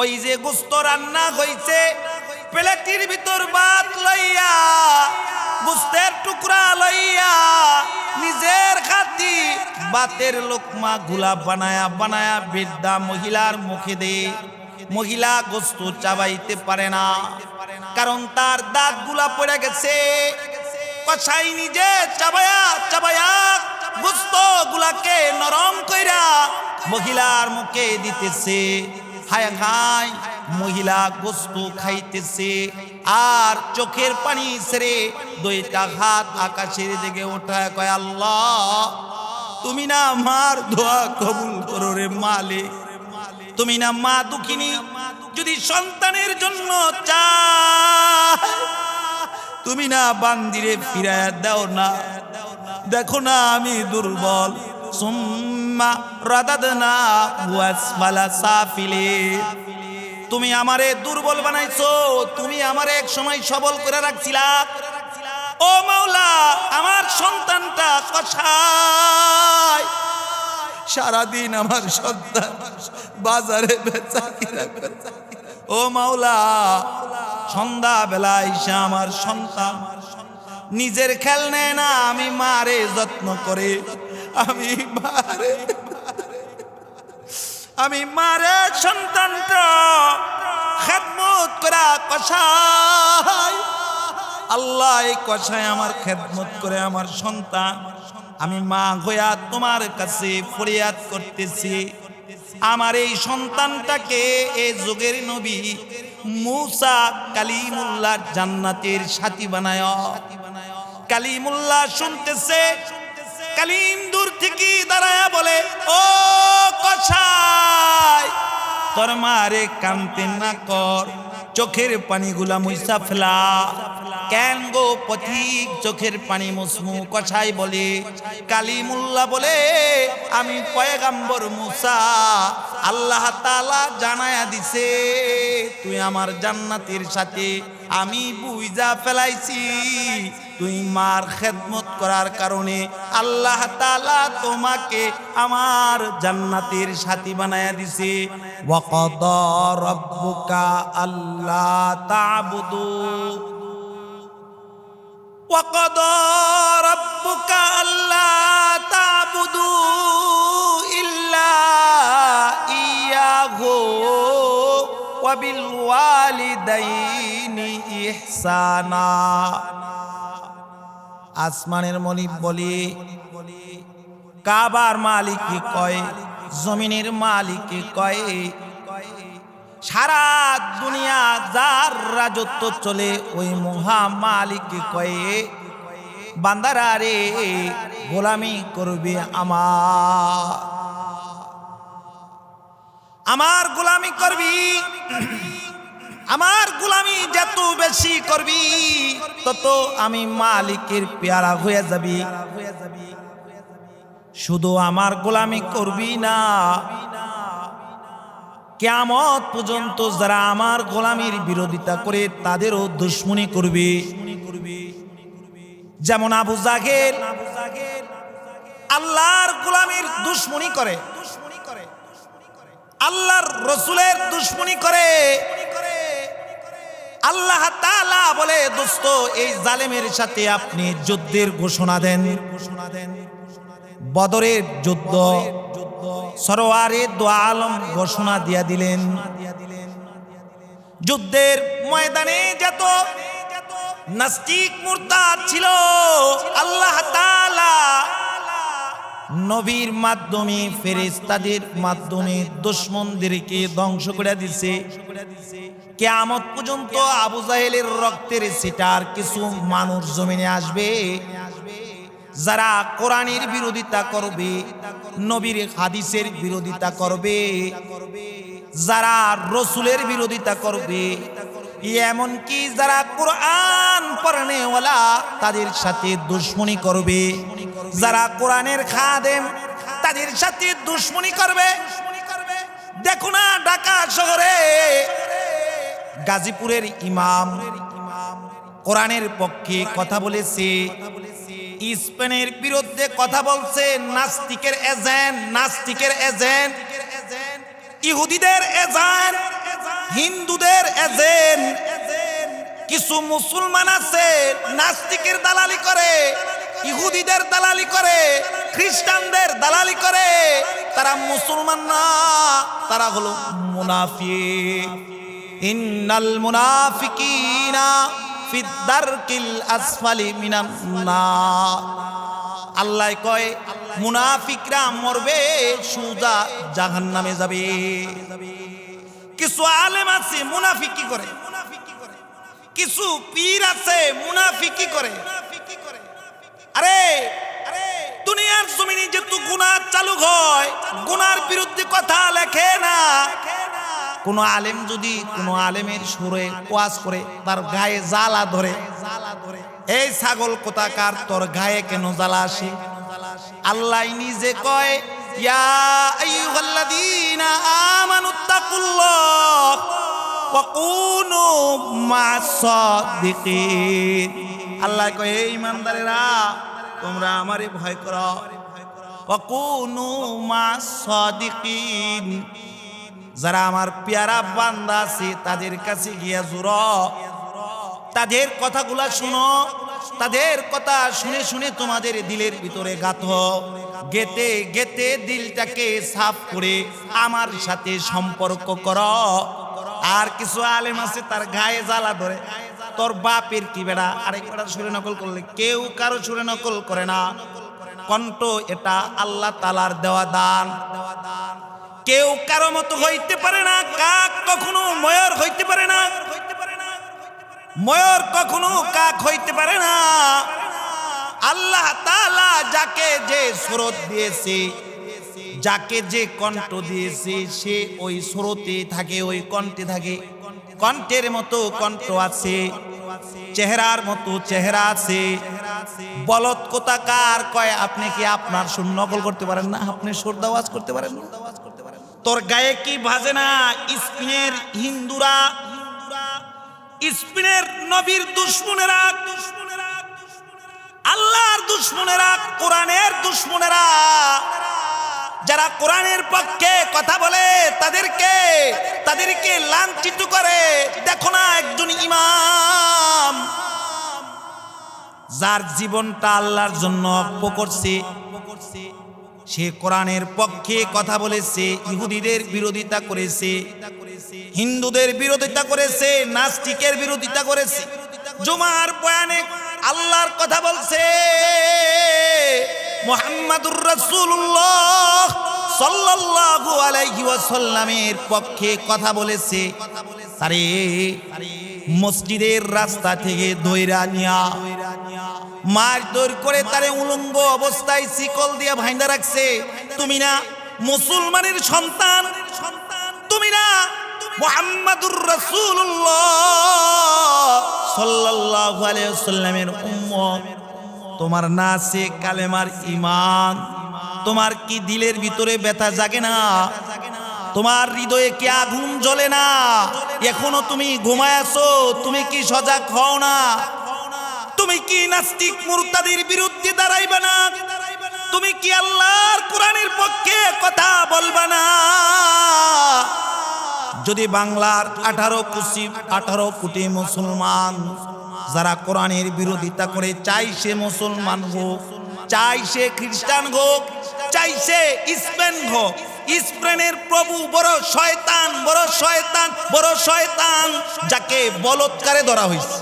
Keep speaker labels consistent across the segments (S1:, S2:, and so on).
S1: ওই যে গোস্ত রান্না হইছে, প্লেটির ভিতর ভাত লইয়া, গুস্তের টুকরা লইয়া, নিজের খাতি বাতের লোকমা গুলা বানায়া বানায়া বৃদ্ধা মহিলার মুখে দে মহিলা গোস্ত চাবাইতে পারে না। কারণ তার দাঁতগুলা পড়ে গেছে। কষাই নিজে চাবায়া চাবায়া গোস্ত গুলাকে নরম কইরা মহিলার মুখে দিতেছে। হায় হায়, মহিলা গোস্ত খাইতেছে, আর চোখের পানি ছেড়ে দুইটা হাত আকাশের দিকে ওঠায় কয় আল্লাহ, তুমি না আমার ধোয়া কবুল করো রে মালিক। তুমি না মা দুঃখিনী, যদি সন্তানের জন্য চায়, তুমি না বান্দিরে ফিরায় দাও না। দেখো না আমি দুর্বল তুমি আমারে দুর্বল বানাইছো, তুমি আমারে এক সময় সবল করে রাখছিলা। ও মাওলা, আমার সন্তানটা কষায় সারাদিন আমার সন্তান বাজারে বেচা ও মাওলা সন্ধ্যা বেলা এসে আমার সন্তান। নিজের খেল নেয় না, আমি মারে যত্ন করে। আমি মারে আমি মারে সন্তানটা খেদমত করা কষাই আল্লাহ এই কষায় আমার খেদমত করে আমার সন্তান। আমি মা হইয়া তোমার কাছে ফরিয়াদ করতেছি। আমার এই সন্তানটাকে এই যুগের নবী মুসা কালিমুল্লাহ জান্নাতের সাথী বানায়। কালিমুল্লাহ শুনতেছে কালিম দূর থেকে দাঁড়ায়া বলে, ও কষাই তোর মারে কানতে না কর, চোখের পানিগুলা মুইসা ফেলা। কেন গো পথিক, চোখের পানি মুসমু? কষাই বলে, কালিমুল্লাহ বলে, আমি পয়গাম্বর মুসা, আল্লাহ তালা জানায়া দিছে, তুই আমার জান্নাতের সাথে আমি বুইজা ফেলাইছি। তুই মার খেদমত করার কারণে আল্লাহ তালা তোমাকে আমার জান্নাতের সাথী বানায়া দিছে। আল্লাহ তাবুদু। ওয়ালিদাইনি ইহসানা। আসমানের মনিব বলি, কাবার মালিক কয়, জমিনের মালিক কয়? সারা দুনিয়া যার রাজত্ব চলে, ওই মহা মালিক কয়ে? বান্দারা রে, গোলামি করবে আমার। আমার গোলামি করবি? আমার গোলামি যত বেশি করবি, তত আমি মালিকের পেয়ারা হয়ে যাবি। শুধু আমার গোলামি করবি না কেমত পর্যন্ত যারা আমার গোলামির বিরোধিতা করে তাদেরও দুশ্মনী করবে। যেমন আবু জাগের আল্লাহর গোলামির দুশ্মনী করে, আল্লাহর রসুলের দুশ্মনী করে আল্লাহ তাআলা বলে, দোস্ত, এই জালেমের সাথে আপনি যুদ্ধের ঘোষণা দেন। ঘোষণা দেন বদরের যুদ্ধ, সরোয়ারে দোয়া আলম ঘোষণা দিয়া দিলেন। যুদ্ধের ময়দানে যত নাস্তিক মুরতাদ ছিল, আল্লাহ তাআলা নবীর মাধ্যমে ফেরেস্তাদের মাধ্যমে দুশ্মনদেরকে ধ্বংস করে দিছে। কেয়ামত পর্যন্ত আবু জাহেলের রক্তের সেটার কিছু মানুষ জমিনে আসবে। যারা কোরআনের বিরোধিতা করবে, নবীর হাদিসের বিরোধিতা করবে, যারা রসুলের বিরোধিতা করবে এমনকি যারা কোরআন পড়নেওয়ালা, তাদের সাথে দুশ্মনী করবে। যারা কোরআনের খাদেম, তাদের সাথে দুশ্মনী করবে। দেখো না, ঢাকা শহরে গাজীপুরের ইমাম কোরআনের পক্ষে কথা বলেছে। স্পেনের বিরুদ্ধে কথা বলছে, নাস্তিকের এজেন্ট নাস্তিকের এজেন্ট ইহুদিদের এজেন্ট হিন্দুদের এজেন্ট, কিছু মুসলমান আছে, নাস্তিকের দালালি করে, ইহুদিদের দালালি করে, খ্রিস্টানদের দালালি করে, তারা মুসলমান না, তারা হলো মুনাফিক। ইন্নাল মুনাফিকিনা আল্লাহ কয়, মুনাফিকরা মরবে, সুজা জাহান্নামে যাবে। কিছু আলেম আছে, মুনাফিকি করে। কিছু পীর আছে, মুনাফিকি করে। আরে, দুনিয়ার জমিনে যেহেতু গুনাহ চালু হয় গুনার বিরুদ্ধে কথা লেখে না। কোন আলেম যদি কোন আলেমের সুরে ওয়াজ করে, তার গায়ে জ্বালা ধরে, এই ছাগল কোথাকার, তোর গায়ে কেন জ্বালা আসে? আল্লাহ নিজে কয় আল্লাহ কয় এই ইমানদারেরা তোমরা আমারে ভয় করো। যারা আমার পেয়ারা বান্দা আছে, তাদের কাছে গিয়া জুর তাদের কথাগুলা শুনো। তাদের কথা শুনে শুনে তোমাদের দিলের ভিতরে গাথ। গেতে গেতে দিলটাকে সাফ করে আমার সাথে সম্পর্ক কর। আর কিছু আলেম আছে, তার গায়ে জ্বালা ধরে। তোর বাপের কি বেড়া? আরেক বেড়া সুরে নকল করলে কেউ কারও সুরে নকল করে না। কণ্ঠ এটা আল্লাহ তালার দেওয়া দান। কেউ কারও মতো হইতে পারে না, কাক কখনো ময়র হইতে পারে না। ময়র কখনো কাক হইতে পারে না। আল্লাহ তাআলা যাকে যে স্রোত দিয়েছে, যাকে যে কণ্ঠ দিয়েছে, সে ওই স্রোতে থাকে, ওই কণ্ঠে থাকে। কণ্ঠের মতো কণ্ঠ আছে, চেহারার মতো চেহারা আছে। বলত কোথাকার কয়, আপনি কি আপনার সুর নকল করতে পারেন না? আপনি সুর দাওয়াজ করতে পারেন তোর গায়ে কি ভাজে না? স্পিনের হিন্দুরা, স্পিনের নবীর দুশ্মনেরা দুশ্মনেরা আল্লাহর দুশ্মনেরা, কোরআনের দুশ্মনেরা। যারা কোরআনের পক্ষে কথা বলে, তাদেরকে তাদেরকে লাঞ্ছিত করে। দেখো না একজন ইমাম, যার জীবনটা আল্লাহর জন্য অক্ষ করছে। সে কোরআনের পক্ষে কথা বলেছে, ইহুদিদের বিরোধিতা করেছে, হিন্দুদের বিরোধিতা করেছে, নাস্তিকের বিরোধিতা করেছে। জুমার বয়ানে আল্লাহর কথা বলছে। মোহাম্মদুর রাসূলুল্লাহ সাল্লাল্লাহু আলাইহি ওয়াসাল্লামের পক্ষে কথা বলেছে। আরে, মসজিদের রাস্তা থেকে দইরা নিয়া, মার দৌড় করে তারে উলঙ্গ অবস্থায় শিকল দিয়া ভাইন্দা রাখছে। তুমি না মুসলমানের সন্তান, তুমি না মোহাম্মদুর রাসূলুল্লাহ সাল্লাল্লাহু আলাইহি ওয়াসাল্লামের উম্মত। তোমার না আছে কালেমার ঈমান। তোমার কি দিলের ভিতরে ব্যথা জাগে না? তোমার হৃদয়ে কি আগুন জ্বলে না? এখনও তুমি ঘুমায় তুমি কি সজাগ হও না? তুমি কি নাস্তিক মুরতাদির বিরুদ্ধে দাঁড়াইবে না? তুমি কি আল্লাহর কোরআনের পক্ষে কথা বলবা না? যদি বাংলার আঠারো কুচি আঠারো কোটি মুসলমান যারা কোরআনের বিরোধিতা করে, চাই সে মুসলমান হোক, চাই সে খ্রিস্টান হোক, চাই সে স্পেন হোক স্পেনের প্রভু বড় শয়তান বড় শয়তান বড় শয়তান, যাকে বলৎকারে ধরা হয়েছে।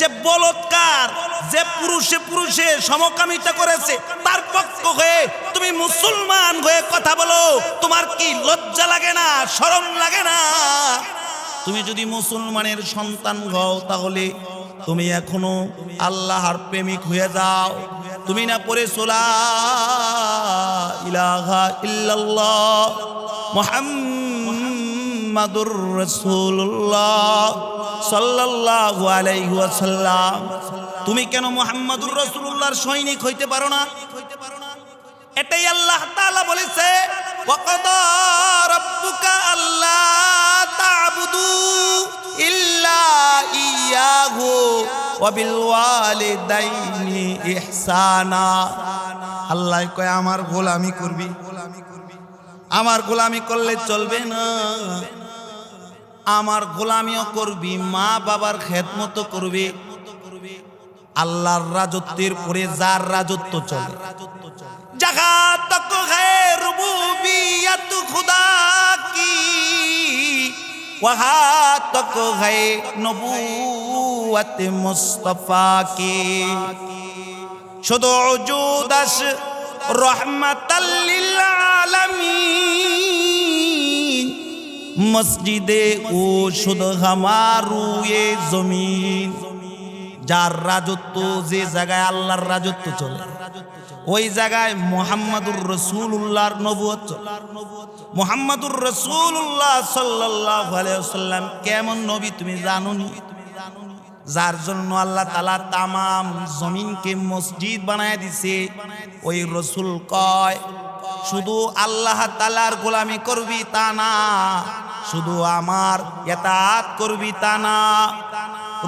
S1: যে বলৎকার, যে পুরুষে পুরুষে সমকামিতা করেছে, তার পক্ষ হয়ে তুমি মুসলমান হয়ে কথা বলো, তোমার কি লজ্জা লাগে না, শরম লাগে না? তুমি যদি মুসলমানের সন্তান হও তাহলে তুমি এখনও আল্লাহর প্রেমিক হয়ে যাও। তুমি না পড়ে সোলা ইলাহা ইল্লাল্লাহ মুহাম্মাদুর রাসূলুল্লাহ সাল্লাল্লাহু আলাইহি ওয়াসাল্লাম। তুমি কেন মুহাম্মাদুর রাসূলুল্লাহর সৈনিক হইতে পারো না? এটাই আল্লাহ তাআলা বলেছে ওয়াকাদা রাব্বুকা আল্লা তা'বুদু ইল্লা ইয়াহু ইহসানা। আল্লাহ কয়, আমার গোলামি করবি। আমার গোলামি করলে চলবে না। আমার গোলামিও করবি, মা বাবার খেদমত করবে। আল্লাহর রাজত্বের পরে যার রাজত্ব চলে। মুস্তফা শুধু রহমাতাল্লিল মসজিদে ও শুধু হামারু এ জমিন। যার রাজত্ব যে জায়গায় আল্লাহর রাজত্ব চলে, ওই জায়গায় মোহাম্মদুর রসুল্লাহর নবুয়ত চলে। মোহাম্মদুর রসুল্লাহ সাল্লাহ আলাইসাল্লাম কেমন নবী তুমি জানুনি? যার জন্য আল্লাহ তালা তামাম জমিনকে মসজিদ বানায় দিছে। ওই রসুল কয়, শুধু আল্লাহ তালার গোলামি করবি তা না, শুধু আমার এতাত করবি তা না।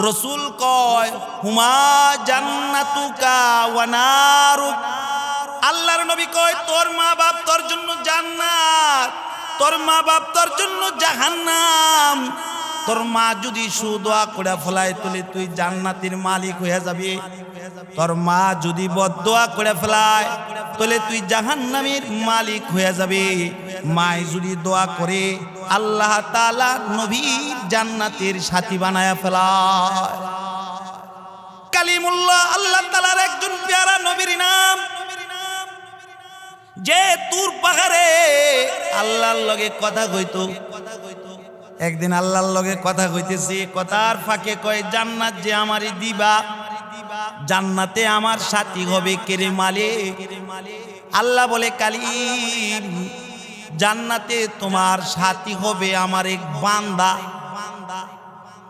S1: রসুল কয়, হুমা জান্নাতুকা ওয়ানারুক আল্লাহর নবী কয়, তোর মা বাপ তোর জন্য জান্নাত, তোর মা বাপ তোর জন্য জাহান্নাম। তোর মা যদি সুদোয়া করে ফেলায় তুলে তুই জান্নাতের মালিক হয়ে যাবি। তোর মা যদি বদোয়া করে ফেলায়, তাহলে তুই জাহান্নামের মালিক হয়ে যাবে। মায় যদি দোয়া করে, আল্লাহ তালা নবী জান্নাতের সাথী বানায় ফেলায়। কালিমুল্লাহ, আল্লাহ তাআলার একজন পেয়ারা নবীর নাম। যে তুর পাহাড়ে আল্লাহর লগে কথা কইতো। একদিন আল্লাহর লগে কথা কইতেছি, কথার ফাঁকে কয়, জান্নাত যে আমারই দিবা, জান্নাতে আমার সাথী হবে কেরে মালে আল্লাহ বলে, কালিম, জান্নাতে তোমার সাথী হবে আমার এক বান্দা।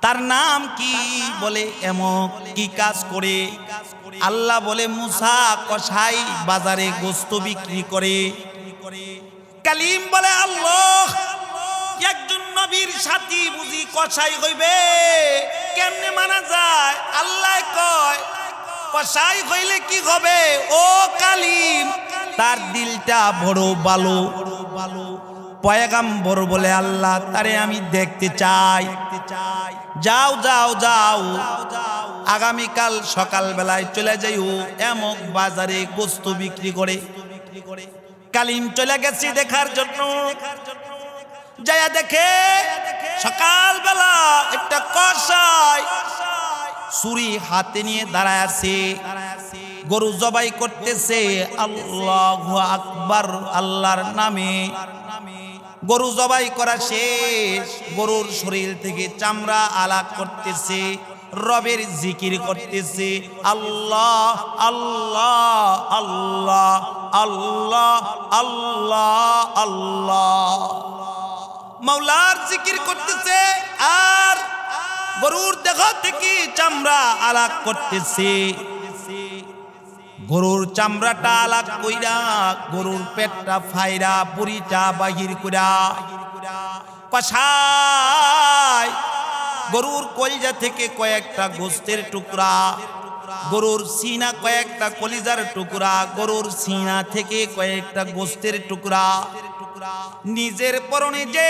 S1: তার নাম কি? বলে, এমন কি কাজ করে? আল্লাহ বলে, মুসা কসাই বাজারে গোস্ত বিক্রি করে। কালিম বলে, আল্লাহ নবীর সাথী বুঝি কসাই হইবে? কেমনে মানা যায়? আল্লাহ কয়, কসাই হইলে কি হবে? ও কালিম, তার দিলটা বড় ভালো পয়গাম্বর বলে, আল্লাহ, তারে আমি দেখতে চাই। যাও যাও যাও। আগামীকাল সকাল বেলায় চলে যাইও। এমক বাজারে গোস্ত বিক্রি করে। কালিম চলে গেছি দেখার জন্য। যায়া দেখে সকালবেলা একটা কষাই ছুরি হাতে নিয়ে দাঁড়ায় আছে। গরু জবাই করতেছে, আল্লাহ আকবার, আল্লাহর নামে। গরু জবাই করা শেষ। গরুর শরীর থেকে চামড়া আলাপ করতেছে, রবের জিকির করতেছে, আল্লাহ আল্লাহ আল্লাহ আল্লাহ আল্লাহ আল্লাহ। মাওলার জিকির করতেছে আর গরুর দেহ থেকে চামড়া আলাপ করতেছে। গরুর চামড়াটা আলাপ কইরা গরুর পেটটা ফাইরা পুরিটা বাহির কইরা কষায় গরুর কলিজা থেকে কয়েকটা গোস্তের টুকরা, গরুর সিনা কয়েকটা কলিজার টুকরা, গরুর সিনা থেকে কয়েকটা গোস্তের টুকরা নিজের পরনে যে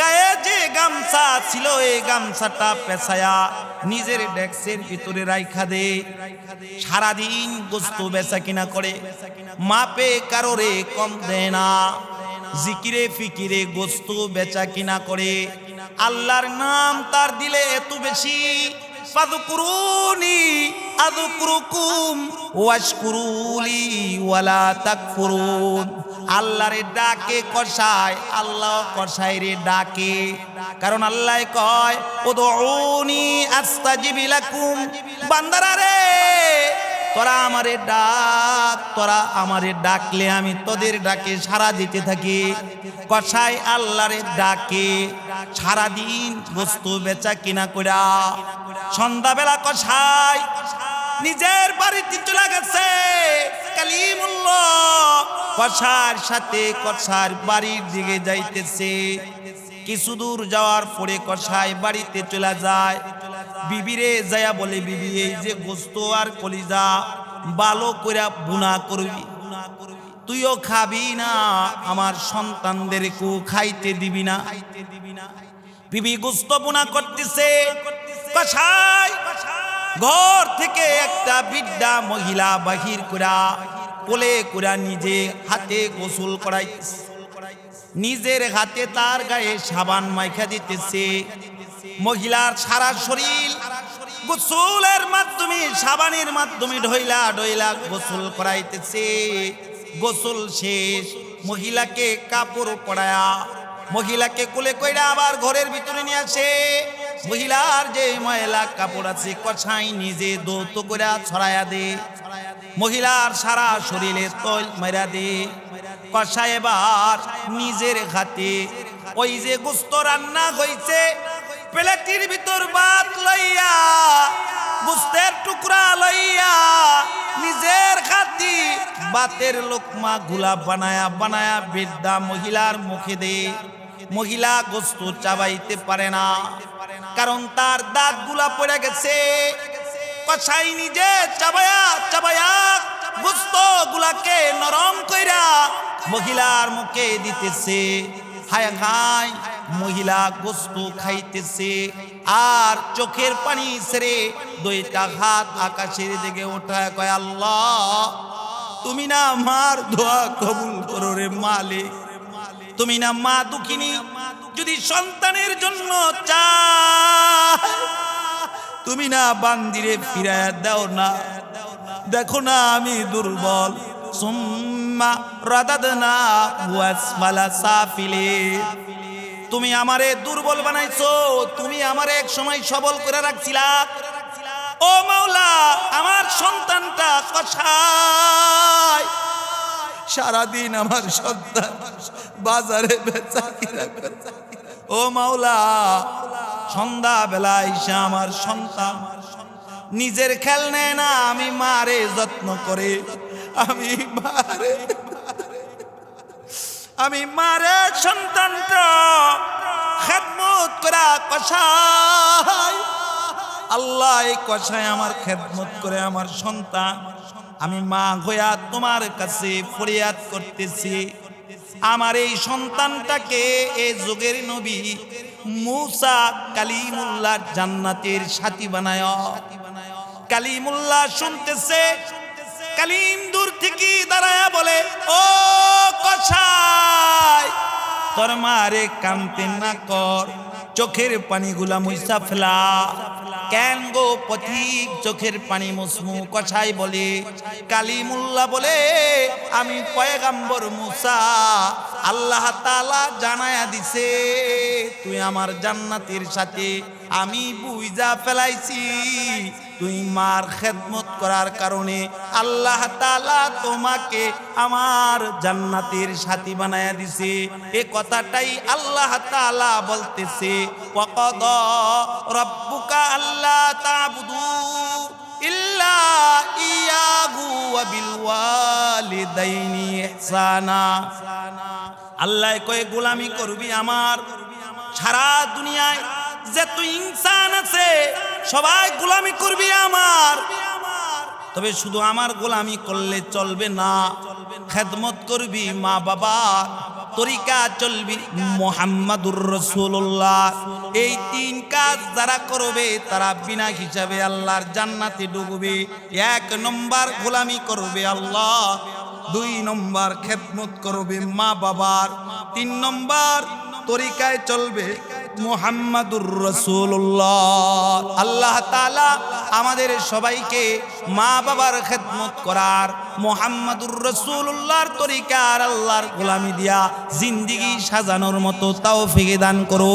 S1: গায়ে যে গামছা ছিল, এই গামছাটা পেছায়া নিজের ডেস্কের ভিতরে রাইখা দে। সারাদিন গোস্ত বেচা কিনা করে, মাপে কারোরে কম দেয় না। জিকিরে ফিকিরে গোস্ত বেচা কিনা করে, আল্লাহর নাম তার দিলে এত বেশি। আদকুরুকুম ওয়াশকুরুলি ওয়ালা তাকফুরুন। আল্লাহরে ডাকে কষায় আল্লাহ কষায় রে ডাকে। কারণ আল্লাহ কয় ও উদউনি আস্তাজিবি লাকুম। বান্দারা রে, তোরা আমারে ডাক, তোরা আমারে ডাকলে আমি তোদের ডাকে সারা দিতে থাকি। কষাই আল্লাহরে ডাকে, সারাদিন বস্তু বেচা কিনা কইরা। সন্ধ্যাবেলা কষাই নিজের বাড়িতে চলে গেছে। কালিমুল্লাহ কষার সাথে কষার বাড়ির দিকে যাইতেছে। কিছু দূর যাওয়ার পরে কষাই বাড়িতে চলে যায়। বিবিরে যায়া বলে, বিবি, এই যে গোস্ত আর কলিজা, ভালো করে বুনা করবি। তুইও খাবি না, আমার সন্তানদের সন্তানদেরকেও খাইতে দিবি না। বিবি গুস্ত বুনা করতেছে। কষাই ঘর থেকে একটা বিদ্যা মহিলা বাহির করা কোলে করা নিজে হাতে গোসল করাইতেছে। নিজের হাতে তার গায়ে সাবান মাইখা দিতেছে। মহিলার সারা শরীর গোসলের মাধ্যমে, সাবানের মাধ্যমে ঢইলা ঢইলা গোসল করাইতেছে। গোসল শেষ, মহিলাকে কাপড় পরায়া, মহিলাকে কোলে কইরা আবার ঘরের ভিতরে নিয়ে আসে। মহিলার যে ময়লা কাপড় আছে কছাই নিজে দৌত করে ছড়ায়া দে। মহিলার সারা শরীরে তৈল মেরা দে। কষা এবার নিজের হাতে। ওই যে গুস্ত রান্না হইছে, প্লেটির ভিতর ভাত লইয়া, গুস্তের টুকরা লইয়া, নিজের খাতি বাতের লোকমা গুলা বানায়া বানায়া বিদ্যা মহিলার মুখে দে। মহিলা গোস্ত চাবাইতে পারে না, কারণ তার দাঁতগুলা পড়ে গেছে। কষাই নিজে চাবায়া চাবায়া গোস্ত গুলাকে নরম কইরা মহিলার মুখে দিতেছে। হায় হায়, মহিলা গোস্ত খাইতেছে আর চোখের পানি সেরে দুইটা হাত আকাশের দিকে ওঠায় কয়, আল্লাহ, তুমি না আমার দোয়া কবুল করো রে মালিক। তুমি না মা দুঃখিনী। যদি সন্তানের জন্য চায় তুমি না বান্দিরে ফিরায় দাও না। দেখো না আমি দুর্বল। সুম্মা রাদাদনা ওয়াসফালা সাফিলে। তুমি আমারে দুর্বল বানাইছো। তুমি আমারে এক সময় সবল করে রাখছিলা। ও মাওলা, আমার সন্তানটা কষায় সারাদিন আমার সন্তান বাজারে বেচা ও মাওলা সন্ধ্যা বেলা এসে আমার সন্তান। নিজের খেল নেয় না, আমি মারে যত্ন করে। আমি মারে আমি মারে সন্তানটা খেদমত করা কষাই আল্লাহ এই কষায় আমার খেদমত করে আমার সন্তান। আমি মা হইয়া তোমার কাছে ফরিয়াদ করতেছি। আমার এই সন্তানটাকে এ যুগের নবী মুসা কালিমুল্লাহ জান্নাতের সাথী বানায়। কালিমুল্লাহ শুনতেছে, কালিম দূর থেকে দাঁড়ায় বলে, ও কষায় তোর মারে কানতে না কর, চোখের পানিগুলা মুইসা ফেলা। কেন গো পথিক চোখের পানি মুসমু? কষাই বলে, কালিমুল্লাহ বলে, আমি পয়গাম্বর মুসা, আল্লাহ তালা জানায়া দিছে, তুই আমার জান্নাতির সাথে আমি বুইজা ফেলাইছি। তুই মার খেদমত করার কারণে আল্লাহ তালা তোমাকে আমার জান্নাতের সাথী বানায়া দিছে। এ কথাটাই আল্লাহ তালা বলতেছে। ওয়াকাদ রব্বুকা আল্লাহ তাবুদু ইল্লা আল্লাহ কয়ে, গোলামি করবি আমার সারা দুনিয়ায় যে তুই ইনসান আছে, সবাই গোলামি করবি আমার। তবে শুধু আমার গোলামি করলে চলবে না। খেদমত করবি মা বাবা তরিকা চলবি মোহাম্মদুর রসুল্লাহ এই তিন কাজ যারা করবে, তারা বিনা হিসাবে আল্লাহর জান্নাতে ডুববে। এক নম্বর গোলামি করবে আল্লাহ, দুই নম্বর খেদমত করবে মা বাবার। তিন নম্বর তরিকায় চলবে মোহাম্মদুর রসুল্লাহ আল্লাহ তালা আমাদের সবাইকে মা বাবার খেদমত করার মোহাম্মদুর রসুল্লাহর তরিকার আল্লাহর গোলামি দিয়া জিন্দিগি সাজানোর মতো তাও ফিগে দান করো